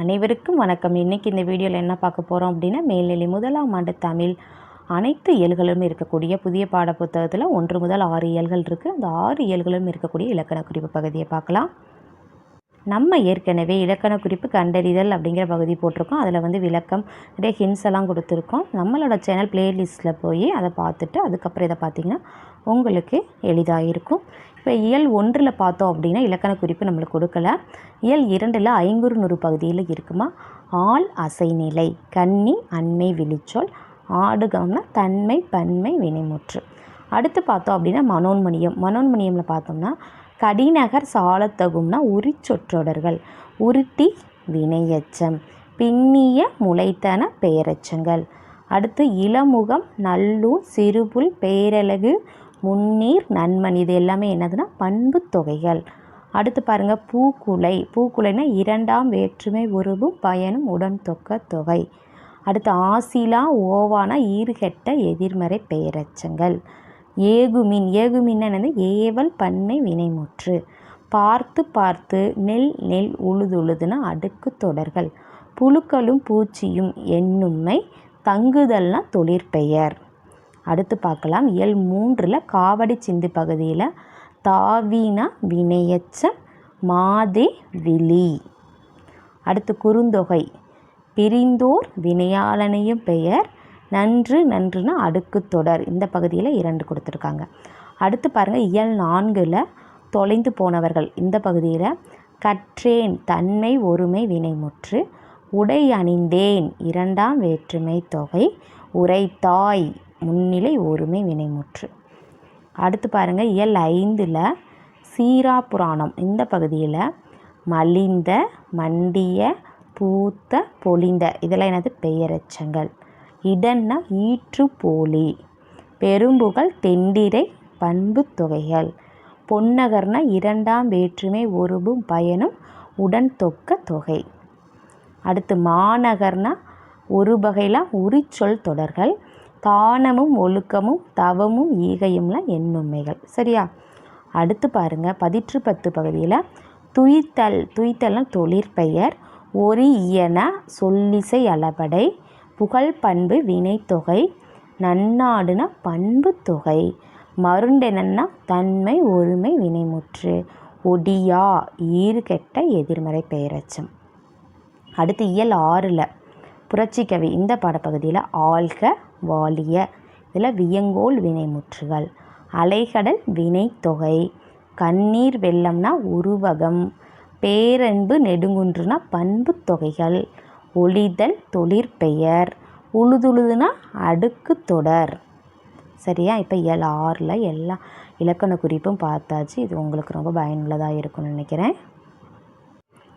அனைவருக்கும் வணக்கம். இன்றைக்கி இந்த வீடியோவில் என்ன பார்க்க போகிறோம் அப்படின்னா மேல்நிலை முதலாம் ஆண்டு தமிழ் அனைத்து இயல்களும் இருக்கக்கூடிய புதிய பாட புத்தகத்தில் ஒன்று முதல் ஆறு இயல்கள் இருக்குது அந்த ஆறு இயல்களும் இருக்கக்கூடிய இலக்கண குறிப்பு பகுதியை பார்க்கலாம். நம்ம ஏற்கனவே இலக்கண குறிப்பு கண்டறிதல் அப்படிங்கிற பகுதி போட்டிருக்கோம். அதில் வந்து விளக்கம் நிறைய ஹின்ஸ் எல்லாம் கொடுத்துருக்கோம். நம்மளோட சேனல் பிளேலிஸ்ட்டில் போய் அதை பார்த்துட்டு அதுக்கப்புறம் இதை பார்த்திங்கன்னா உங்களுக்கு எளிதாக இருக்கும் இப்போ இயல் ஒன்றில் பார்த்தோம் அப்படின்னா இலக்கண குறிப்பு நம்மளுக்கு கொடுக்கல. இயல் இரண்டில் ஐங்குறு நூறு பகுதியில் இருக்குமா? ஆள் அசைநிலை கன்னி அண்மை விழிச்சொல் ஆடுகம்னா தன்மை பன்மை வினைமுற்று. அடுத்து பார்த்தோம் அப்படின்னா மனோன்மணியம். மனோன்மணியமில் பார்த்தோம்னா கடிநகர் சாலத்தகும்னா உரிச்சொற்றொடர்கள் உருட்டி வினையச்சம் பின்னிய முளைத்தன பெயரச்சங்கள் அடுத்து இளமுகம் நல்லூர் சிறுபுல் பேரழகு முன்னீர் நன்மன். இது எல்லாமே என்னதுன்னா பண்பு தொகைகள். அடுத்து பாருங்கள் பூக்குலை. பூக்குலைனா இரண்டாம் வேற்றுமை உருவும் பயனும் உடன் தொக்க தொகை. அடுத்து ஆசிலா ஓவானா ஈர்கெட்ட எதிர்மறை பெயரச்சங்கள் ஏகுமின். ஏகுமின் என்னது? ஏவல் பண்ணை வினைமுற்று. பார்த்து பார்த்து நெல் நெல் உழுதுழுதுனா அடுக்கு தொடர்கள். புழுக்களும் பூச்சியும் என்னும்மை தங்குதல்னா தொழிற்பெயர். அடுத்து பார்க்கலாம். இயல் மூன்றில் காவடி சிந்து பகுதியில் தாவீனா வினையச்ச மாதே விழி அடுத்து குறுந்தொகை. பிரிந்தோர் வினையாளனையும் பெயர் நன்று நன்றுனா அடுக்கு தொடர். இந்த பகுதியில் இரண்டு கொடுத்துருக்காங்க. அடுத்து பாருங்கள் இயல் நான்கில் தொலைந்து போனவர்கள். இந்த பகுதியில் கற்றேன் தன்மை ஒருமை வினைமுற்று உடை அணிந்தேன் இரண்டாம் வேற்றுமை தொகை உரைத்தாய் முன்னிலை ஒருமை வினைமுற்று. அடுத்து பாருங்கள் இயல் ஐந்தில் சீரா புராணம். இந்த பகுதியில் மலிந்த மண்டிய பூத்த பொலிந்த இதெல்லாம் எனது பெயரச்சங்கள். இடன்னா ஈற்று போலி. பெரும்புகள் தெண்டிரை பண்பு தொகைகள். பொன்னகர்னா இரண்டாம் வேற்றுமை ஒருபும் பயனும் உடன் தொக்க தொகை. அடுத்து மாநகர்னா ஒரு வகையில் உரிச்சொல் தொடர்கள். தானமும் ஒழுக்கமும் தவமும் ஈகையும்லாம் எண்ணுமைகள். சரியா? அடுத்து பாருங்கள் பதிற்று பத்து பகுதியில் துய்த்தல் துய்த்தல்னா தொழிற்பெயர் ஒரு இயன சொல்லிசை அளபடை புகழ் பண்பு வினைத்தொகை நன்னாடுனா பண்பு தொகை மருண்டெனன்னா தன்மை ஒருமை வினைமுற்று ஒடியா ஈறுகெட்ட எதிர்மறை பெயரச்சம் அடுத்து இயல் ஆறில் புரட்சிக்கவி இந்த பாடப்பகுதியில் ஆழ்க வாலிய. இதில் வியங்கோல் வினைமுற்றுகள் அலைகடல் வினைத்தொகை கண்ணீர் வெள்ளம்னா உருவகம் பேரன்பு நெடுங்குன்றுனா பண்பு தொகைகள் ஒளிதல் தொழிற்பெயர் உழுதுழுதுனா அடுக்கு தொடர். சரியா? இப்போ எல் ஆறில் எல்லா இலக்கண குறிப்பும் பார்த்தாச்சு. இது உங்களுக்கு ரொம்ப பயனுள்ளதாக இருக்கும்னு நினைக்கிறேன்.